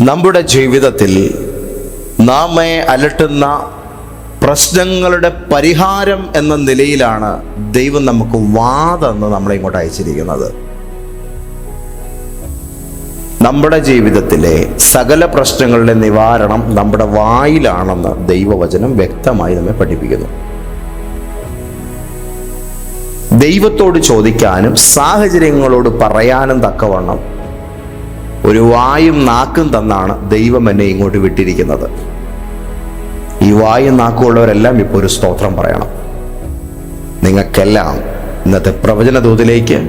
നമ്മുടെ ജീവിതത്തിൽ നാമെ അലട്ടുന്ന പ്രശ്നങ്ങളുടെ പരിഹാരം എന്ന നിലയിലാണ് ദൈവം നമുക്ക് വാതെന്ന് നമ്മളെ ഇങ്ങോട്ട് അയച്ചിരിക്കുന്നത്. നമ്മുടെ ജീവിതത്തിലെ സകല പ്രശ്നങ്ങളുടെ നിവാരണം നമ്മുടെ വായിലാണെന്ന് ദൈവവചനം വ്യക്തമായി നമ്മെ പഠിപ്പിക്കുന്നു. ദൈവത്തോട് ചോദിക്കാനും സാഹചര്യങ്ങളോട് പറയാനും തക്കവണ്ണം ഒരു വായും നാക്കും തന്നാണ് ദൈവം എന്നെ ഇങ്ങോട്ട് വിട്ടിരിക്കുന്നത്. ഈ വായും നാക്കുമുള്ളവരെല്ലാം ഇപ്പോൾ ഒരു സ്തോത്രം പറയണം. നിങ്ങൾക്കെല്ലാം ഇന്നത്തെ പ്രവചന ദൂതിലേക്ക്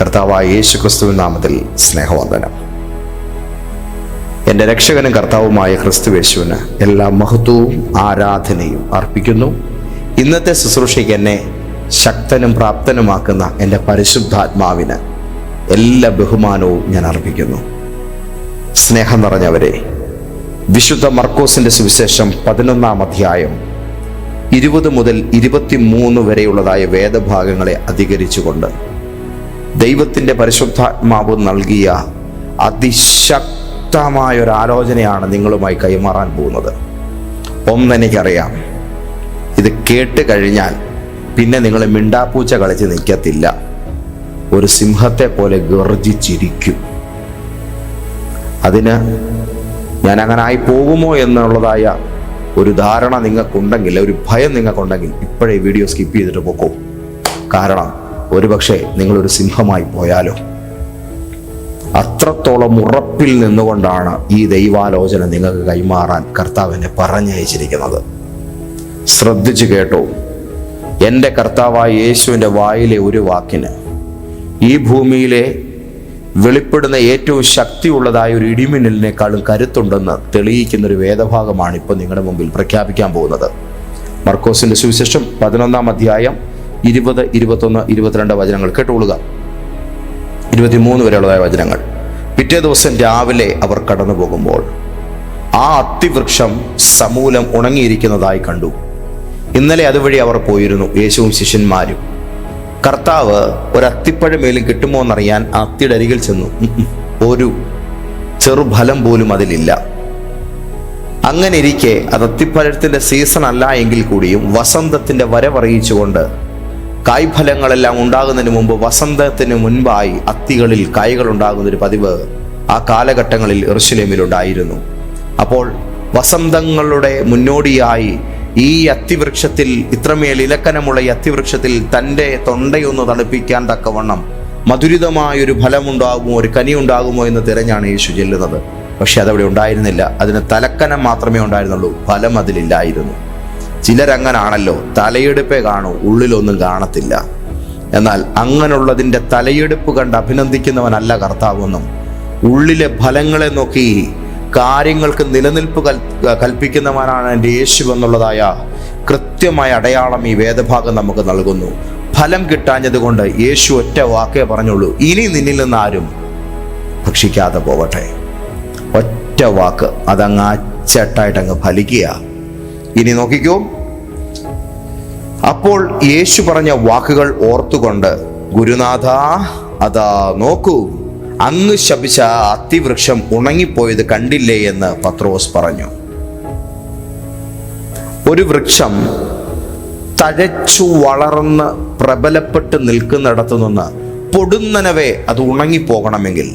കർത്താവായ യേശു ക്രിസ്തുവിൻ നാമത്തിൽ സ്നേഹവന്ദനം. എന്റെ രക്ഷകനും കർത്താവുമായ ക്രിസ്തു ക്രിസ്തുവേശുവിന് എല്ലാ മഹത്വവും ആരാധനയും അർപ്പിക്കുന്നു. ഇന്നത്തെ ശുശ്രൂഷയ്ക്ക് എന്നെ ശക്തനും പ്രാപ്തനുമാക്കുന്ന എന്റെ പരിശുദ്ധാത്മാവിന് എല്ലാ ബഹുമാനവും ഞാൻ അർപ്പിക്കുന്നു. സ്നേഹം നിറഞ്ഞവരെ വിശുദ്ധ മർക്കോസിന്റെ സുവിശേഷം പതിനൊന്നാം അധ്യായം ഇരുപത് മുതൽ ഇരുപത്തിമൂന്ന് വരെയുള്ളതായ വേദഭാഗങ്ങളെ അധികരിച്ചുകൊണ്ട് ദൈവത്തിന്റെ പരിശുദ്ധാത്മാവ് നൽകിയ അതിശക്തമായ ഒരു ആലോചനയാണ് നിങ്ങളുമായി കൈമാറാൻ പോകുന്നത്. ഒന്നെനിക്കറിയാം ഇത് കേട്ട് കഴിഞ്ഞാൽ പിന്നെ നിങ്ങൾ മിണ്ടാപ്പൂച്ച കളിച്ച് നിൽക്കത്തില്ല. ഒരു സിംഹത്തെ പോലെ ഗർജിച്ചിരിക്കും. അതിന് ഞാൻ അങ്ങനെ ആയി പോകുമോ എന്നുള്ളതായ ഒരു ധാരണ നിങ്ങൾക്കുണ്ടെങ്കിൽ ഒരു ഭയം നിങ്ങൾക്കുണ്ടെങ്കിൽ ഇപ്പോഴേ വീഡിയോ സ്കിപ്പ് ചെയ്തിട്ട് പോക്കോ. കാരണം ഒരുപക്ഷെ നിങ്ങളൊരു സിംഹമായി പോയാലോ. അത്രത്തോളം ഉറപ്പിൽ നിന്നുകൊണ്ടാണ് ഈ ദൈവാലോചന നിങ്ങൾക്ക് കൈമാറാൻ കർത്താവിനെ പറഞ്ഞയച്ചിരിക്കുന്നത്. ശ്രദ്ധിച്ചു കേട്ടോ. എന്റെ കർത്താവായ യേശുവിന്റെ വായിലെ ഒരു വാക്കിന് ഈ ഭൂമിയിലെ വെളിപ്പെടുന്ന ഏറ്റവും ശക്തിയുള്ളതായ ഒരു ഇടിമിന്നലിനേക്കാളും കരുത്തുണ്ടെന്ന് തെളിയിക്കുന്ന ഒരു വേദഭാഗമാണ് ഇപ്പോൾ നിങ്ങളുടെ മുമ്പിൽ പ്രഖ്യാപിക്കാൻ പോകുന്നത്. മർക്കോസിന്റെ സുവിശേഷം പതിനൊന്നാം അധ്യായം ഇരുപത് ഇരുപത്തൊന്ന് ഇരുപത്തിരണ്ട് വചനങ്ങൾ. കേട്ടുകൊള്ളുക ഇരുപത്തിമൂന്ന് വരെയുള്ളതായ വചനങ്ങൾ. പിറ്റേ ദിവസം രാവിലെ അവർ കടന്നു പോകുമ്പോൾ ആ അത്തിവൃക്ഷം സമൂലം ഉണങ്ങിയിരിക്കുന്നതായി കണ്ടു. ഇന്നലെ അതുവഴി അവർ പോയിരുന്നു യേശുവും ശിഷ്യന്മാരും. കർത്താവ് ഒരു അത്തിപ്പഴമേലും കിട്ടുമോ എന്നറിയാൻ അത്തിയുടെ അരികിൽ ചെന്നു. ഒരു ചെറുഫലം പോലും അതിലില്ല. അങ്ങനെ ഇരിക്കെ അത് അത്തിപ്പഴത്തിന്റെ സീസൺ അല്ല എങ്കിൽ കൂടിയും വസന്തത്തിന്റെ വരവറിയിച്ചുകൊണ്ട് കായ്ഫലങ്ങളെല്ലാം ഉണ്ടാകുന്നതിന് മുമ്പ് വസന്തത്തിന് മുൻപായി അത്തികളിൽ കായ്കൾ ഉണ്ടാകുന്ന ഒരു പതിവ് ആ കാലഘട്ടങ്ങളിൽ എറുശലേമിൽ ഉണ്ടായിരുന്നു അപ്പോൾ വസന്തങ്ങളുടെ മുന്നോടിയായി ഈ അത്തിവൃക്ഷത്തിൽ ഇത്രമേൽ ഇലക്കനമുള്ള ഈ അത്തിവൃക്ഷത്തിൽ തന്റെ തൊണ്ടയൊന്ന് തണുപ്പിക്കാൻ തക്കവണ്ണം മധുരിതമായൊരു ഫലമുണ്ടാകുമോ ഒരു കനി ഉണ്ടാകുമോ എന്ന് തിരഞ്ഞാണ് യേശു ചെല്ലുന്നത്. പക്ഷെ അതവിടെ ഉണ്ടായിരുന്നില്ല. അതിന് തലക്കനം മാത്രമേ ഉണ്ടായിരുന്നുള്ളൂ. ഫലം അതിലില്ലായിരുന്നു. ചിലരങ്ങനാണല്ലോ തലയെടുപ്പേ കാണൂ ഉള്ളിലൊന്നും കാണത്തില്ല. എന്നാൽ അങ്ങനെയുള്ളതിന്റെ തലയെടുപ്പ് കണ്ട് അഭിനന്ദിക്കുന്നവനല്ല കർത്താവെന്നും ഉള്ളിലെ ഫലങ്ങളെ നോക്കി കാര്യങ്ങൾക്ക് നിലനിൽപ്പ് കൽ കൽപ്പിക്കുന്നവനാണ് എന്റെ യേശു എന്നുള്ളതായ കൃത്യമായ അടയാളം ഈ വേദഭാഗം നമുക്ക് നൽകുന്നു. ഫലം കിട്ടാഞ്ഞതുകൊണ്ട് യേശു ഒറ്റ വാക്കേ പറഞ്ഞുള്ളൂ. ഇനി നിന്നിൽ നിന്ന് ആരും ഭക്ഷിക്കാതെ പോവട്ടെ. ഒറ്റ വാക്ക് അതങ്ങ് അച്ചട്ടായിട്ട് അങ്ങ് ഫലിക്കുക. ഇനി നോക്കിക്കോ. അപ്പോൾ യേശു പറഞ്ഞ വാക്കുകൾ ഓർത്തുകൊണ്ട് ഗുരുനാഥ അതാ നോക്കൂ. അങ്ങ് ശപിച്ച ആ അത്തിവൃക്ഷം ഉണങ്ങിപ്പോയത് കണ്ടില്ലേ എന്ന് പത്രോസ് പറഞ്ഞു. ഒരു വൃക്ഷം തഴച്ചു വളർന്ന് പ്രബലപ്പെട്ട് നിൽക്കുന്നിടത്തു നിന്ന് പൊടുന്നനവേ അത് ഉണങ്ങിപ്പോകണമെങ്കിൽ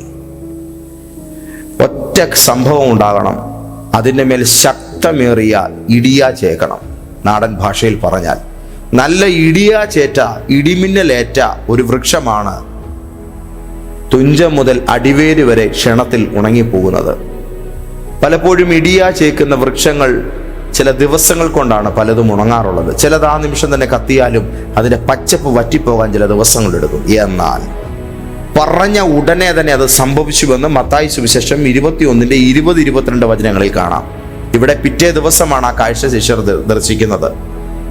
ഒറ്റ സംഭവം ഉണ്ടാകണം. അതിന്റെ മേൽ ശക്തമേറിയ ഇടിയ ചേക്കണം നാടൻ ഭാഷയിൽ പറഞ്ഞാൽ നല്ല ഇടിയ ചേറ്റ ഇടിമിന്നലേറ്റ ഒരു വൃക്ഷമാണ് തുഞ്ചം മുതൽ അടിവേര് വരെ ക്ഷണത്തിൽ ഉണങ്ങിപ്പോകുന്നത്. പലപ്പോഴും ഇടിയാ ചേക്കുന്ന വൃക്ഷങ്ങൾ ചില ദിവസങ്ങൾ കൊണ്ടാണ് പലതും ഉണങ്ങാറുള്ളത്. ചിലത് ആ നിമിഷം തന്നെ കത്തിയാലും അതിന്റെ പച്ചപ്പ് വറ്റിപ്പോകാൻ ചില ദിവസങ്ങൾ എടുക്കും. എന്നാൽ പറഞ്ഞ ഉടനെ തന്നെ അത് സംഭവിച്ചുവെന്ന് മത്തായി സുവിശേഷം ഇരുപത്തിയൊന്നിന്റെ ഇരുപത് ഇരുപത്തിരണ്ട് വചനങ്ങളിൽ കാണാം. ഇവിടെ പിറ്റേ ദിവസമാണ് ആ കാഴ്ച ശിഷ്യർ ദർശിക്കുന്നത്.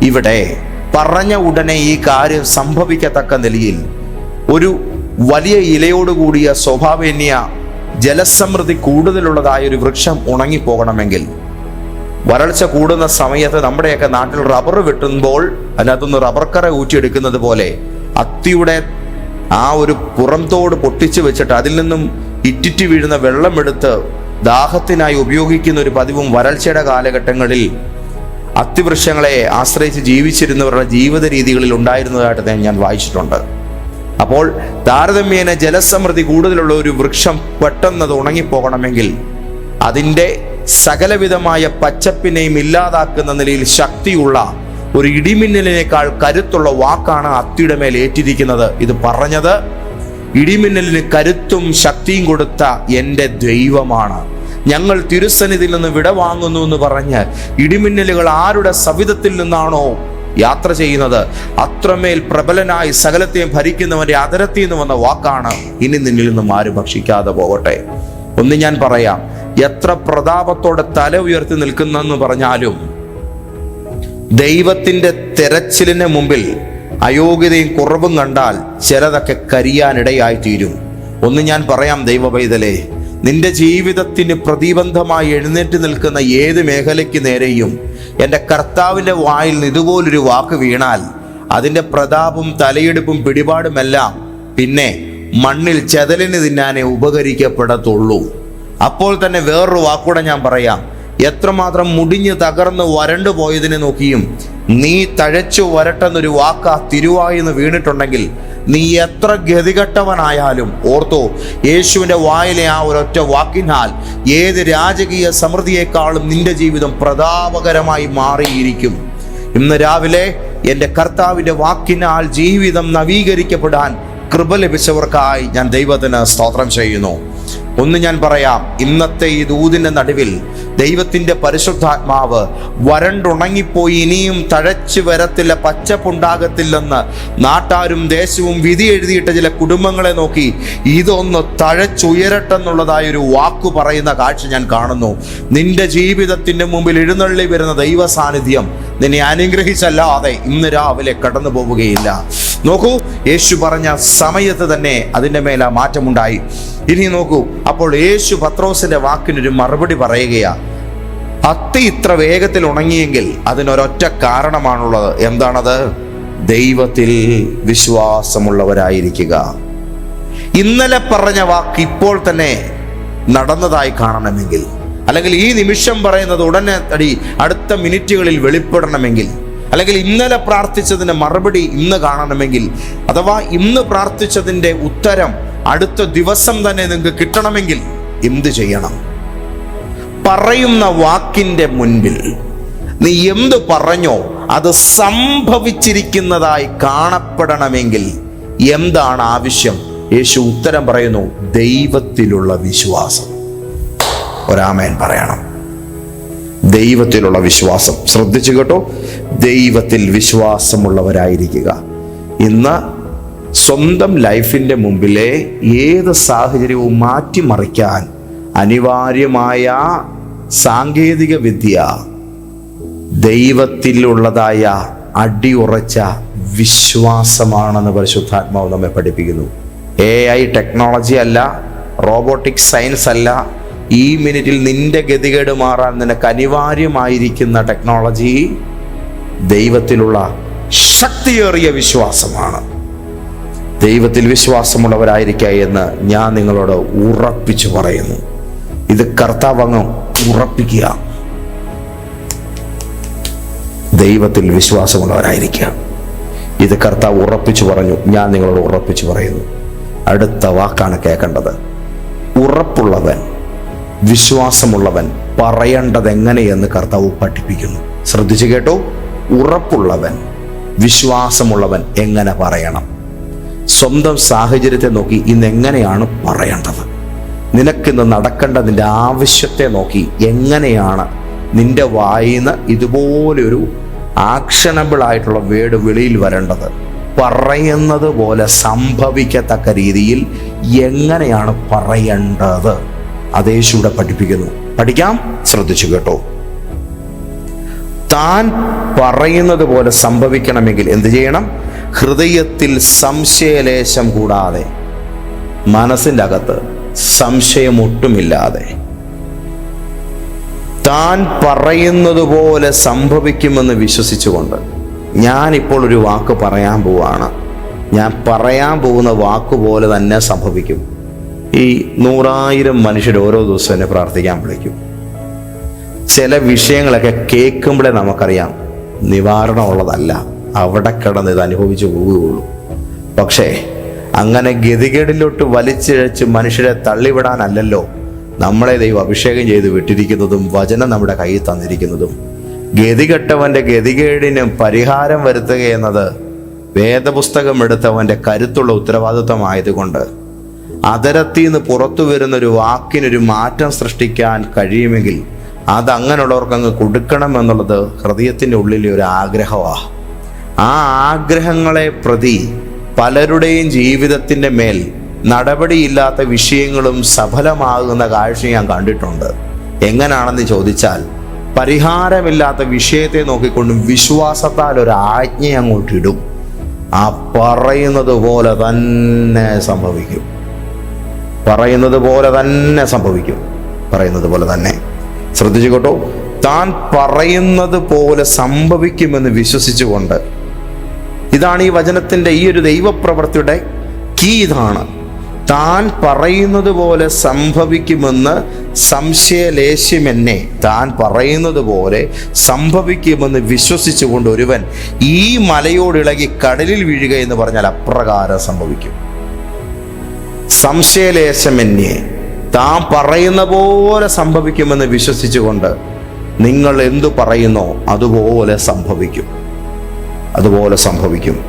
ഇവിടെ പറഞ്ഞ ഉടനെ ഈ കാര്യം സംഭവിക്കത്തക്ക നിലയിൽ ഒരു വലിയ ഇലയോടുകൂടിയ സ്വഭാവേന്യ ജലസമൃദ്ധി കൂടുതലുള്ളതായ ഒരു വൃക്ഷം ഉണങ്ങിപ്പോകണമെങ്കിൽ. വരൾച്ച കൂടുന്ന സമയത്ത് നമ്മുടെയൊക്കെ നാട്ടിൽ റബ്ബർ വെട്ടുമ്പോൾ അതിനകത്തുനിന്ന് റബ്ബർ കറ ഊറ്റിയെടുക്കുന്നത് പോലെ അത്തിയുടെ ആ ഒരു പുറംതോട് പൊട്ടിച്ചു വെച്ചിട്ട് അതിൽ നിന്നും ഇറ്റിറ്റ് വീഴുന്ന വെള്ളമെടുത്ത് ദാഹത്തിനായി ഉപയോഗിക്കുന്ന ഒരു പതിവും വരൾച്ചയുടെ കാലഘട്ടങ്ങളിൽ അത്തിവൃക്ഷങ്ങളെ ആശ്രയിച്ച് ജീവിച്ചിരുന്നവരുടെ ജീവിത രീതികളിൽ ഉണ്ടായിരുന്നതായിട്ട് ഞാൻ വായിച്ചിട്ടുണ്ട്. അപ്പോൾ താരതമ്യേന ജലസമൃദ്ധി കൂടുതലുള്ള ഒരു വൃക്ഷം പെട്ടെന്നത് ഉണങ്ങിപ്പോകണമെങ്കിൽ അതിന്റെ സകലവിധമായ പച്ചപ്പിനെയും ഇല്ലാതാക്കുന്ന നിലയിൽ ശക്തിയുള്ള ഒരു ഇടിമിന്നലിനേക്കാൾ കരുത്തുള്ള വാക്കാണ് അത്തിയുടെ മേൽ ഏറ്റിരിക്കുന്നത്. ഇത് പറഞ്ഞത് ഇടിമിന്നലിന് കരുത്തും ശക്തിയും കൊടുത്ത എന്റെ ദൈവമാണ്. ഞങ്ങൾ തിരുസന്നിധിയിൽ നിന്ന് വിടവാങ്ങുന്നു എന്ന് പറഞ്ഞ് ഇടിമിന്നലുകൾ ആരുടെ സവിധത്തിൽ നിന്നാണോ യാത്ര ചെയ്യുന്നത്. അത്രമേൽ പ്രബലനായി സകലത്തെയും ഭരിക്കുന്നവന്റെ അതരത്തിൽ നിന്ന് വന്ന വാക്കാണ് ഇനി നിന്നിൽ നിന്നും ആരും ഭക്ഷിക്കാതെ പോകട്ടെ. ഒന്ന് ഞാൻ പറയാം എത്ര പ്രതാപത്തോടെ തല ഉയർത്തി നിൽക്കുന്നെന്ന് പറഞ്ഞാലും ദൈവത്തിന്റെ തെരച്ചിലിന് മുമ്പിൽ അയോഗ്യതയും കുറവും കണ്ടാൽ ചിലതൊക്കെ കരിയാനിടയായി തീരും ഒന്ന് ഞാൻ പറയാം ദൈവ പൈതലേ നിന്റെ ജീവിതത്തിന് പ്രതിബന്ധമായി എഴുന്നേറ്റ് നിൽക്കുന്ന ഏത് മേഖലയ്ക്ക് നേരെയും എന്റെ കർത്താവിന്റെ വായിൽ നിന്ന് ഇതുപോലൊരു വാക്ക് വീണാൽ അതിന്റെ പ്രതാപവും തലയെടുപ്പും പിടിപാടുമെല്ലാം പിന്നെ മണ്ണിൽ ചെതലിന് തിന്നാനേ ഉപകരിക്കപ്പെടത്തുള്ളൂ. അപ്പോൾ തന്നെ വേറൊരു വാക്കൂടെ ഞാൻ പറയാം. എത്രമാത്രം മുടിഞ്ഞ് തകർന്ന് വരണ്ടു പോയതിനെ നോക്കിയും നീ തഴച്ചു വരട്ടെന്നൊരു വാക്ക തിരുവായിന്ന് വീണിട്ടുണ്ടെങ്കിൽ നീ എത്ര ഗതികെട്ടവനായാലും ഓർത്തോ യേശുവിന്റെ വായിലെ ആ ഒരൊറ്റ വാക്കിനാൽ ഏത് രാജകീയ സമൃദ്ധിയേക്കാളും നിന്റെ ജീവിതം പ്രതാപകരമായി മാറിയിരിക്കും. ഇന്ന് രാവിലെ എന്റെ കർത്താവിന്റെ വാക്കിനാൽ ജീവിതം നവീകരിക്കപ്പെടാൻ കൃപ ലഭിച്ചവർക്കായി ഞാൻ ദൈവത്തിന് സ്തോത്രം ചെയ്യുന്നു. ഒന്ന് ഞാൻ പറയാം ഇന്നത്തെ ഈ ദൂതിന്റെ നടുവിൽ ദൈവത്തിന്റെ പരിശുദ്ധാത്മാവ് വരണ്ടുണങ്ങിപ്പോയി ഇനിയും തഴച്ചു വരത്തില്ല പച്ചപ്പുണ്ടാകത്തില്ലെന്ന് നാട്ടാരും ദേശവും വിധി എഴുതിയിട്ട ചില കുടുംബങ്ങളെ നോക്കി ഇതൊന്ന് തഴച്ചുയരട്ടെന്നുള്ളതായ ഒരു വാക്കു പറയുന്ന കാഴ്ച ഞാൻ കാണുന്നു. നിന്റെ ജീവിതത്തിന്റെ മുമ്പിൽ എഴുന്നള്ളി വരുന്ന ദൈവ സാന്നിധ്യം നിന്നെ അനുഗ്രഹിച്ചല്ലാതെ ഇന്ന് രാവിലെ കടന്നു പോവുകയില്ല. നോക്കൂ യേശു പറഞ്ഞ സമയത്ത് തന്നെ അതിന്റെ മേലെ മാറ്റമുണ്ടായി. ഇനി നോക്കൂ അപ്പോൾ യേശു പത്രോസിന്റെ വാക്കിനൊരു മറുപടി പറയുകയാ അത്തി ഇത്ര വേഗത്തിൽ ഉണങ്ങിയെങ്കിൽ അതിനൊരൊറ്റ കാരണമാണുള്ളത്. എന്താണത്? ദൈവത്തിൽ വിശ്വാസമുള്ളവരായിരിക്കുക. ഇന്നലെ പറഞ്ഞ വാക്ക് ഇപ്പോൾ തന്നെ നടന്നതായി കാണണമെങ്കിൽ അല്ലെങ്കിൽ ഈ നിമിഷം പറയുന്നത് ഉടനെ തടി അടുത്ത മിനിറ്റുകളിൽ വെളിപ്പെടണമെങ്കിൽ അല്ലെങ്കിൽ ഇന്നലെ പ്രാർത്ഥിച്ചതിന് മറുപടി ഇന്ന് കാണണമെങ്കിൽ അഥവാ ഇന്ന് പ്രാർത്ഥിച്ചതിന്റെ ഉത്തരം അടുത്ത ദിവസം തന്നെ നിങ്ങൾക്ക് കിട്ടണമെങ്കിൽ എന്ത് ചെയ്യണം? പറയുന്ന വാക്കിന്റെ മുൻപിൽ നീ എന്ത് പറഞ്ഞോ അത് സംഭവിച്ചിരിക്കുന്നതായി കാണപ്പെടണമെങ്കിൽ എന്താണ് ആവശ്യം? യേശു ഉത്തരം പറയുന്നു ദൈവത്തിലുള്ള വിശ്വാസം. ഒരാമയൻ പറയണം. ദൈവത്തിലുള്ള വിശ്വാസം. ശ്രദ്ധിച്ചു കേട്ടോ. ദൈവത്തിൽ വിശ്വാസമുള്ളവരായിരിക്കുക. ഇന്ന് സ്വന്തം ലൈഫിന്റെ മുമ്പിലെ ഏത് സാഹചര്യവും മാറ്റിമറിക്കാൻ അനിവാര്യമായ സാങ്കേതിക വിദ്യ ദൈവത്തിലുള്ളതായ അടിയുറച്ച വിശ്വാസമാണെന്ന് പരിശുദ്ധാത്മാവ് നമ്മെ പഠിപ്പിക്കുന്നു. എ ഐ ടെക്നോളജി അല്ല റോബോട്ടിക് സയൻസ് അല്ല ഈ മിനിറ്റിൽ നിന്റെ ഗതികേട് മാറാൻ നിനക്ക് അനിവാര്യമായിരിക്കുന്ന ടെക്നോളജി ദൈവത്തിലുള്ള ശക്തിയേറിയ വിശ്വാസമാണ്. ദൈവത്തിൽ വിശ്വാസമുള്ളവരായിരിക്കുക എന്ന് ഞാൻ നിങ്ങളോട് ഉറപ്പിച്ചു പറയുന്നു. ഇത് കർത്താവ് അങ്ങ് ഉറപ്പിക്കുക. ദൈവത്തിൽ വിശ്വാസമുള്ളവരായിരിക്കുക. ഇത് കർത്താവ് ഉറപ്പിച്ചു പറഞ്ഞു. ഞാൻ നിങ്ങളോട് ഉറപ്പിച്ചു പറയുന്നു. അടുത്ത വാക്കാണ് കേൾക്കേണ്ടത്. ഉറപ്പുള്ളവൻ വിശ്വാസമുള്ളവൻ പറയേണ്ടത് എങ്ങനെയെന്ന് കർത്താവ് പഠിപ്പിക്കുന്നു. ശ്രദ്ധിച്ചു കേട്ടോ. ഉറപ്പുള്ളവൻ വിശ്വാസമുള്ളവൻ എങ്ങനെ പറയണം? സ്വന്തം സാഹചര്യത്തെ നോക്കി ഇന്ന് എങ്ങനെയാണ് പറയേണ്ടത് നിനക്കിന്ന് നടക്കേണ്ടതിന്റെ ആവശ്യത്തെ നോക്കി എങ്ങനെയാണ് നിന്റെ വായിന്ന് ഇതുപോലൊരു ആക്ഷണബിൾ ആയിട്ടുള്ള വേട് വെളിയിൽ വരേണ്ടത്? പറയുന്നത് പോലെ സംഭവിക്കത്തക്ക രീതിയിൽ എങ്ങനെയാണ് പറയേണ്ടത്? അതേശൂടെ പഠിപ്പിക്കുന്നു. പഠിക്കാം? ശ്രദ്ധിച്ചു കേട്ടോ. താൻ പറയുന്നത് പോലെ സംഭവിക്കണമെങ്കിൽ എന്ത് ചെയ്യണം? ഹൃദയത്തിൽ സംശയലേശം കൂടാതെ മനസ്സിന്റെ അകത്ത് സംശയമൊട്ടുമില്ലാതെ താൻ പറയുന്നത് പോലെ സംഭവിക്കുമെന്ന് വിശ്വസിച്ചുകൊണ്ട് ഞാനിപ്പോൾ ഒരു വാക്ക് പറയാൻ പോവാണ്. ഞാൻ പറയാൻ പോകുന്ന വാക്ക് പോലെ തന്നെ സംഭവിക്കും. ഈ നൂറായിരം മനുഷ്യർ ഓരോ ദിവസവും എന്നെ പ്രാർത്ഥിക്കാൻ വിളിക്കും. ചില വിഷയങ്ങളൊക്കെ കേൾക്കുമ്പോഴേ നമുക്കറിയാം നിവാരണമുള്ളതല്ല. അവിടെ കിടന്ന് ഇത് അനുഭവിച്ചു പോവുകയുള്ളൂ. പക്ഷേ അങ്ങനെ ഗതികേടിലോട്ട് വലിച്ചിഴച്ച് മനുഷ്യരെ തള്ളിവിടാനല്ലല്ലോ നമ്മളെ ദൈവം അഭിഷേകം ചെയ്ത് വിട്ടിരിക്കുന്നതും വചനം നമ്മുടെ കയ്യിൽ തന്നിരിക്കുന്നതും. ഗതികെട്ടവന്റെ ഗതികേടിന് പരിഹാരം വരുത്തുക എന്നത് വേദപുസ്തകം എടുത്തവന്റെ കരുത്തുള്ള ഉത്തരവാദിത്വമായതുകൊണ്ട് അതരത്തിൽ നിന്ന് പുറത്തു വരുന്നൊരു വാക്കിനൊരു മാറ്റം സൃഷ്ടിക്കാൻ കഴിയുമെങ്കിൽ അത് അങ്ങനെയുള്ളവർക്ക് അങ്ങ് കൊടുക്കണം എന്നുള്ളത് ഹൃദയത്തിന്റെ ഉള്ളിലെ ഒരു ആഗ്രഹമാണ് ആ ആഗ്രഹങ്ങളെ പ്രതി പലരുടെയും ജീവിതത്തിന്റെ മേൽ നടപടിയില്ലാത്ത വിഷയങ്ങളും സഫലമാകുന്ന കാഴ്ച ഞാൻ കണ്ടിട്ടുണ്ട്. എങ്ങനെയാണെന്ന് ചോദിച്ചാൽ പരിഹാരമില്ലാത്ത വിഷയത്തെ നോക്കിക്കൊണ്ട് വിശ്വാസത്താൽ ഒരു ആജ്ഞ അങ്ങോട്ടിടും ആ പറയുന്നത് പോലെ തന്നെ സംഭവിക്കും. പറയുന്നത് പോലെ തന്നെ സംഭവിക്കും. പറയുന്നത് പോലെ തന്നെ. ശ്രദ്ധിച്ചു കേട്ടോ. താൻ പറയുന്നത് പോലെ സംഭവിക്കുമെന്ന് വിശ്വസിച്ചുകൊണ്ട് ഇതാണ് ഈ വചനത്തിന്റെ ഈ ഒരു ദൈവപ്രവൃത്തിയുടെ കീ ഇതാണ്. താൻ പറയുന്നത് പോലെ സംഭവിക്കുമെന്ന് സംശയലേശ്യമെന്നെ. താൻ പറയുന്നത് പോലെ സംഭവിക്കുമെന്ന് വിശ്വസിച്ചുകൊണ്ട് ഒരുവൻ ഈ മലയോടിളകി കടലിൽ വീഴുക എന്ന് പറഞ്ഞാൽ അപ്രകാരം സംഭവിക്കും. സംശയലേശമെന്നെ. താൻ പറയുന്ന പോലെ സംഭവിക്കുമെന്ന് വിശ്വസിച്ചുകൊണ്ട് നിങ്ങൾ എന്തു പറയുന്നോ അതുപോലെ സംഭവിക്കും. അതുപോലെ സംഭവിക്കും.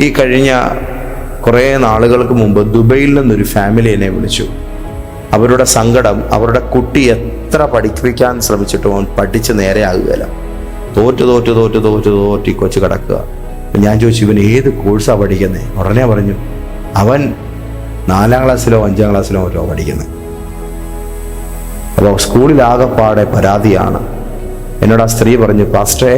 ഈ കഴിഞ്ഞ കുറേ നാളുകൾക്ക് മുമ്പ് ദുബൈയിൽ നിന്നൊരു ഫാമിലി എന്നെ വിളിച്ചു. അവരുടെ സങ്കടം അവരുടെ കുട്ടി എത്ര പഠിപ്പിക്കാൻ ശ്രമിച്ചിട്ടും അവൻ പഠിച്ച് നേരെ ആകുകയില്ല. തോറ്റ് തോറ്റ് തോറ്റ് തോറ്റ് തോറ്റി കൊച്ചു കിടക്കുക. ഞാൻ ചോദിച്ചു ഇവൻ ഏത് കോഴ്സാണ് പഠിക്കുന്നത് ഉടനെ പറഞ്ഞു അവൻ നാലാം ക്ലാസ്സിലോ അഞ്ചാം ക്ലാസ്സിലോ മറ്റോ പഠിക്കുന്നത് അപ്പോൾ സ്കൂളിലാകെപ്പാടെ പരാതിയാണ്. എന്നോട് ആ സ്ത്രീ പറഞ്ഞു പാസ്റ്റേ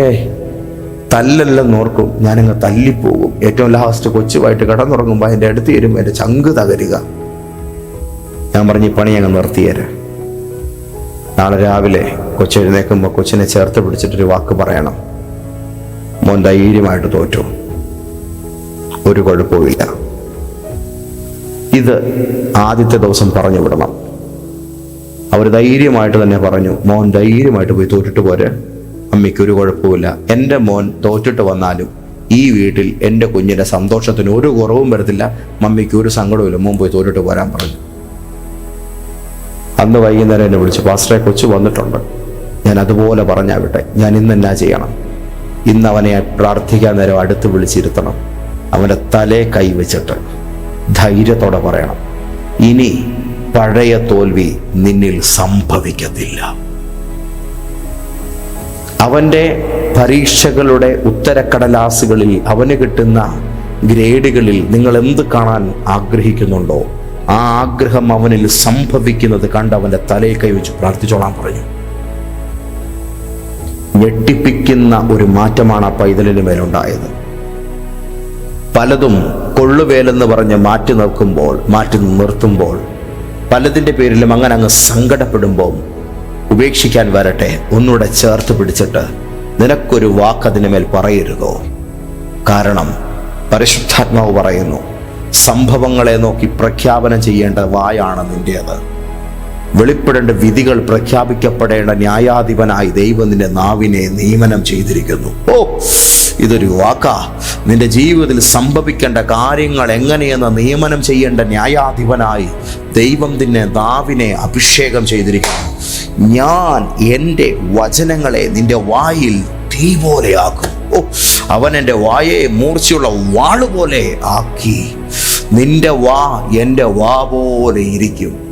തല്ലെല്ലാം നോർക്കും. ഞാനങ്ങ് തല്ലിപ്പോകും. ഏറ്റവും ലാസ്റ്റ് കൊച്ചുമായിട്ട് കിടന്നുറങ്ങുമ്പോൾ എന്റെ അടുത്ത് വരുമ്പോൾ എന്റെ ചങ്ക് തകരുക. ഞാൻ പറഞ്ഞ് പണി അങ്ങ് നിർത്തിയേരെ. നാളെ രാവിലെ കൊച്ചെഴുന്നേക്കുമ്പോൾ കൊച്ചിനെ ചേർത്ത് പിടിച്ചിട്ടൊരു വാക്ക് പറയണം. മോൻ ധൈര്യമായിട്ട് തോറ്റു. ഒരു കുഴപ്പവുമില്ല. ഇത് ആദ്യത്തെ ദിവസം പറഞ്ഞു വിടണം. അവർ ധൈര്യമായിട്ട് തന്നെ പറഞ്ഞു മോൻ ധൈര്യമായിട്ട് പോയി തോറ്റിട്ട് പോരെ. അമ്മയ്ക്ക് ഒരു കുഴപ്പമില്ല എന്റെ മോൻ തോറ്റിട്ട് വന്നാലും ഈ വീട്ടിൽ എന്റെ കുഞ്ഞിന്റെ സന്തോഷത്തിന് ഒരു കുറവും വരത്തില്ല. മമ്മിക്ക് ഒരു സങ്കടവുമില്ല. മോൻ പോയി തോറ്റിട്ട് പോരാൻ പറഞ്ഞു. അന്ന് വൈകുന്നേരം എന്നെ വിളിച്ചു പാസ്റ്ററെ കൊച്ചു വന്നിട്ടുണ്ട്. ഞാൻ അതുപോലെ പറഞ്ഞാ വിട്ടെ ഞാൻ ഇന്ന് എന്നാ ചെയ്യണം? ഇന്ന് അവനെ പ്രാർത്ഥിക്കാൻ നേരം അടുത്ത് വിളിച്ചിരുത്തണം. അവന്റെ തലേ കൈവച്ചിട്ട് ധൈര്യത്തോടെ പറയണം. ഇനി പഴയ തോൽവി നിന്നിൽ സംഭവിക്കത്തില്ല. അവന്റെ പരീക്ഷകളുടെ ഉത്തരക്കടലാസുകളിൽ അവന് കിട്ടുന്ന ഗ്രേഡുകളിൽ നിങ്ങൾ എന്ത് കാണാൻ ആഗ്രഹിക്കുന്നുണ്ടോ? ആ ആഗ്രഹം അവനിൽ സംഭവിക്കുന്നത് കണ്ട് അവന്റെ തലയിൽ കൈവച്ച് പ്രാർത്ഥിച്ചോളാൻ പറഞ്ഞു. ഞെട്ടിപ്പിക്കുന്ന ഒരു മാറ്റമാണ് ആ പൈതലിന് മേലുണ്ടായത്. പലതും കൊള്ളുവേലെന്ന് പറഞ്ഞ് മാറ്റി നിർക്കുമ്പോൾ മാറ്റി നിർത്തുമ്പോൾ പലതിന്റെ പേരിലും അങ്ങനെ അങ്ങ് സങ്കടപ്പെടുമ്പോൾ ഉപേക്ഷിക്കാൻ വരട്ടെ ഒന്നുകൂടെ ചേർത്ത് പിടിച്ചിട്ട് നിനക്കൊരു വാക്ക് അതിനുമേൽ പറയരുതോ? കാരണം പരിശുദ്ധാത്മാവ് പറയുന്നു സംഭവങ്ങളെ നോക്കി പ്രഖ്യാപനം ചെയ്യേണ്ട വായാണ് നിന്റേത്. വെളിപ്പെടേണ്ട വിധികൾ പ്രഖ്യാപിക്കപ്പെടേണ്ട ന്യായാധിപനായി ദൈവം നിന്റെ നാവിനെ നിയമനം ചെയ്തിരിക്കുന്നു. ഓ ഇതൊരു വാക്കാ. നിന്റെ ജീവിതത്തിൽ സംഭവിക്കേണ്ട കാര്യങ്ങൾ എങ്ങനെയെന്ന് നിയമനം ചെയ്യേണ്ട ന്യായാധിപനായി ദൈവം നിന്നെ നാവിനെ അഭിഷേകം ചെയ്തിരിക്കുന്നു. ഞാൻ എന്റെ വചനങ്ങളെ നിന്റെ വായിൽ തീ പോലെയാക്കും ഓ അവൻ എന്റെ വായെ മൂർച്ചയുള്ള വാളുപോലെ ആക്കി. നിന്റെ വാ എന്റെ വാ പോലെ ഇരിക്കും.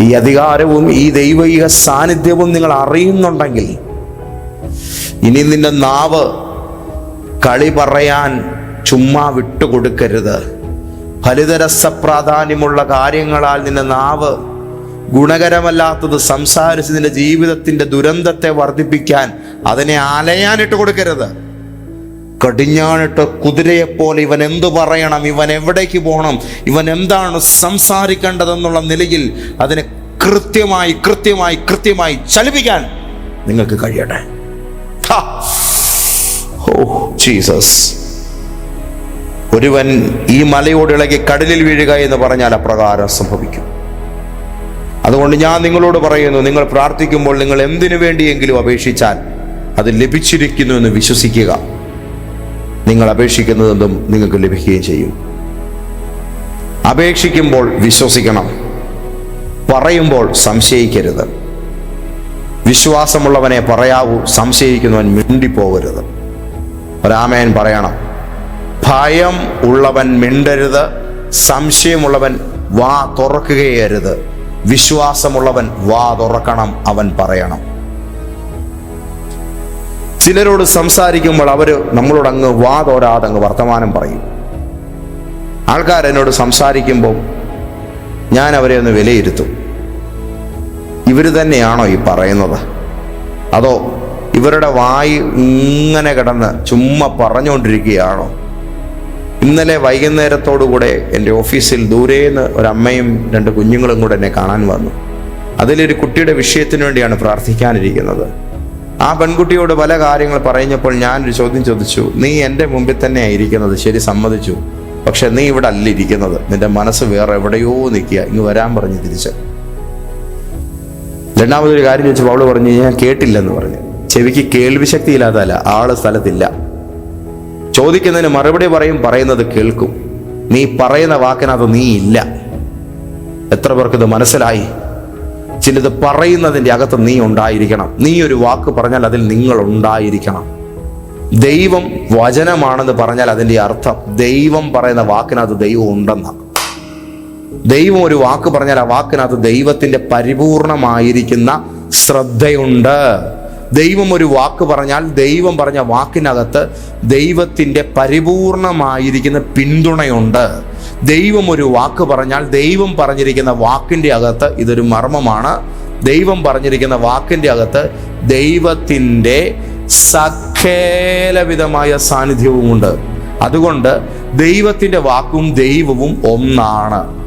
ഈ അധികാരവും ഈ ദൈവിക സാന്നിധ്യവും നിങ്ങൾ അറിയുന്നുണ്ടെങ്കിൽ ഇനി നിന്റെ നാവ് കളി പറയാൻ ചുമ്മാ വിട്ടുകൊടുക്കരുത്. ഫലിതരസ പ്രാധാന്യമുള്ള കാര്യങ്ങളാൽ നിന്റെ നാവ് ഗുണകരമല്ലാത്തത് സംസാരിച്ച് നിന്റെ ജീവിതത്തിന്റെ ദുരന്തത്തെ വർദ്ധിപ്പിക്കാൻ അതിനെ അലയാനിട്ട് കൊടുക്കരുത്. കടിഞ്ഞാണിട്ട് കുതിരയെപ്പോലെ ഇവൻ എന്തു പറയണം? ഇവൻ എവിടേക്ക് പോകണം ഇവൻ എന്താണ് സംസാരിക്കേണ്ടതെന്നുള്ള നിലയിൽ അതിനെ കൃത്യമായി കൃത്യമായി കൃത്യമായി ചലിപ്പിക്കാൻ നിങ്ങൾക്ക് കഴിയട്ടെ. O Jesus. ഒരുവൻ ഈ മലയോട് ഇളകി കടലിൽ വീഴുക എന്ന് പറഞ്ഞാൽ അപ്രകാരം സംഭവിക്കും. അതുകൊണ്ട് ഞാൻ നിങ്ങളോട് പറയുന്നു നിങ്ങൾ പ്രാർത്ഥിക്കുമ്പോൾ നിങ്ങൾ എന്തിനു വേണ്ടിയെങ്കിലും അപേക്ഷിച്ചാൽ അത് ലഭിച്ചിരിക്കുന്നു എന്ന് വിശ്വസിക്കുക. നിങ്ങൾ അപേക്ഷിക്കുന്നതെന്തും നിങ്ങൾക്ക് ലഭിക്കുകയും ചെയ്യും. അപേക്ഷിക്കുമ്പോൾ വിശ്വസിക്കണം. പറയുമ്പോൾ സംശയിക്കരുത്. വിശ്വാസമുള്ളവനെ പറയാവൂ സംശയിക്കുന്നവൻ മിണ്ടിപ്പോകരുത്. ഒരാമയൻ പറയണം. ഭയം ഉള്ളവൻ മിണ്ടരുത് സംശയമുള്ളവൻ വാ തുറക്കുകയരുത് വിശ്വാസമുള്ളവൻ വാ തുറക്കണം അവൻ പറയണം. ചിലരോട് സംസാരിക്കുമ്പോൾ അവർ നമ്മളോട് അങ്ങ് വാ തോരാതെ അങ്ങ് വർത്തമാനം പറയും. ആൾക്കാർ എന്നോട് സംസാരിക്കുമ്പോൾ ഞാൻ അവരെ ഒന്ന് വിലയിരുത്തും. ഇവർ തന്നെയാണോ ഈ പറയുന്നത്? അതോ ഇവരുടെ വായി ഇങ്ങനെ കിടന്ന് ചുമ്മാ പറഞ്ഞുകൊണ്ടിരിക്കുകയാണോ? ഇന്നലെ വൈകുന്നേരത്തോടുകൂടെ എന്റെ ഓഫീസിൽ ദൂരേന്ന് ഒരമ്മയും രണ്ട് കുഞ്ഞുങ്ങളും കൂടെ എന്നെ കാണാൻ വന്നു. അതിലൊരു കുട്ടിയുടെ വിഷയത്തിന് വേണ്ടിയാണ് പ്രാർത്ഥിക്കാനിരിക്കുന്നത്. ആ പെൺകുട്ടിയോട് പല കാര്യങ്ങൾ പറഞ്ഞപ്പോൾ ഞാനൊരു ചോദ്യം ചോദിച്ചു നീ എന്റെ മുമ്പിൽ തന്നെ ഇരിക്കുന്നത്? ശരി സമ്മതിച്ചു. പക്ഷെ നീ ഇവിടെ അല്ല ഇരിക്കുന്നത്. നിന്റെ മനസ്സ് വേറെ എവിടെയോ നിൽക്കുക. ഇങ്ങ് വരാൻ പറഞ്ഞു തിരിച്ച്. രണ്ടാമതൊരു കാര്യം ചോദിച്ചപ്പോൾ അവൾ പറഞ്ഞു ഞാൻ കേട്ടില്ലെന്ന് പറഞ്ഞു. ചെവിക്ക് കേൾവി ശക്തി ഇല്ലാത്തല്ല ആൾ സ്ഥലത്തില്ല. ചോദിക്കുന്നതിന് മറുപടി പറയും പറയുന്നത് കേൾക്കും. നീ പറയുന്ന വാക്കിനകത്ത് നീ ഇല്ല. എത്ര പേർക്ക് ഇത് മനസ്സിലായി? ചിലത് പറയുന്നതിന്റെ അകത്ത് നീ ഉണ്ടായിരിക്കണം. നീ ഒരു വാക്ക് പറഞ്ഞാൽ അതിൽ നിങ്ങൾ ഉണ്ടായിരിക്കണം. ദൈവം വചനമാണെന്ന് പറഞ്ഞാൽ അതിന്റെ അർത്ഥം ദൈവം പറയുന്ന വാക്കിനകത്ത് ദൈവം ഉണ്ടെന്നാണ് ദൈവം ഒരു വാക്ക് പറഞ്ഞാൽ ആ വാക്കിനകത്ത് ദൈവത്തിന്റെ പരിപൂർണമായിരിക്കുന്ന ശ്രദ്ധയുണ്ട്. ദൈവം ഒരു വാക്ക് പറഞ്ഞാൽ ദൈവം പറഞ്ഞ വാക്കിനകത്ത് ദൈവത്തിന്റെ പരിപൂർണമായിരിക്കുന്ന പിന്തുണയുണ്ട്. ദൈവം ഒരു വാക്ക് പറഞ്ഞാൽ ദൈവം പറഞ്ഞിരിക്കുന്ന വാക്കിന്റെ അകത്ത് ഇതൊരു മർമ്മമാണ്. ദൈവം പറഞ്ഞിരിക്കുന്ന വാക്കിന്റെ അകത്ത് ദൈവത്തിന്റെ സഖേലവിധമായ സാന്നിധ്യവുമുണ്ട്. അതുകൊണ്ട് ദൈവത്തിന്റെ വാക്കും ദൈവവും ഒന്നാണ്.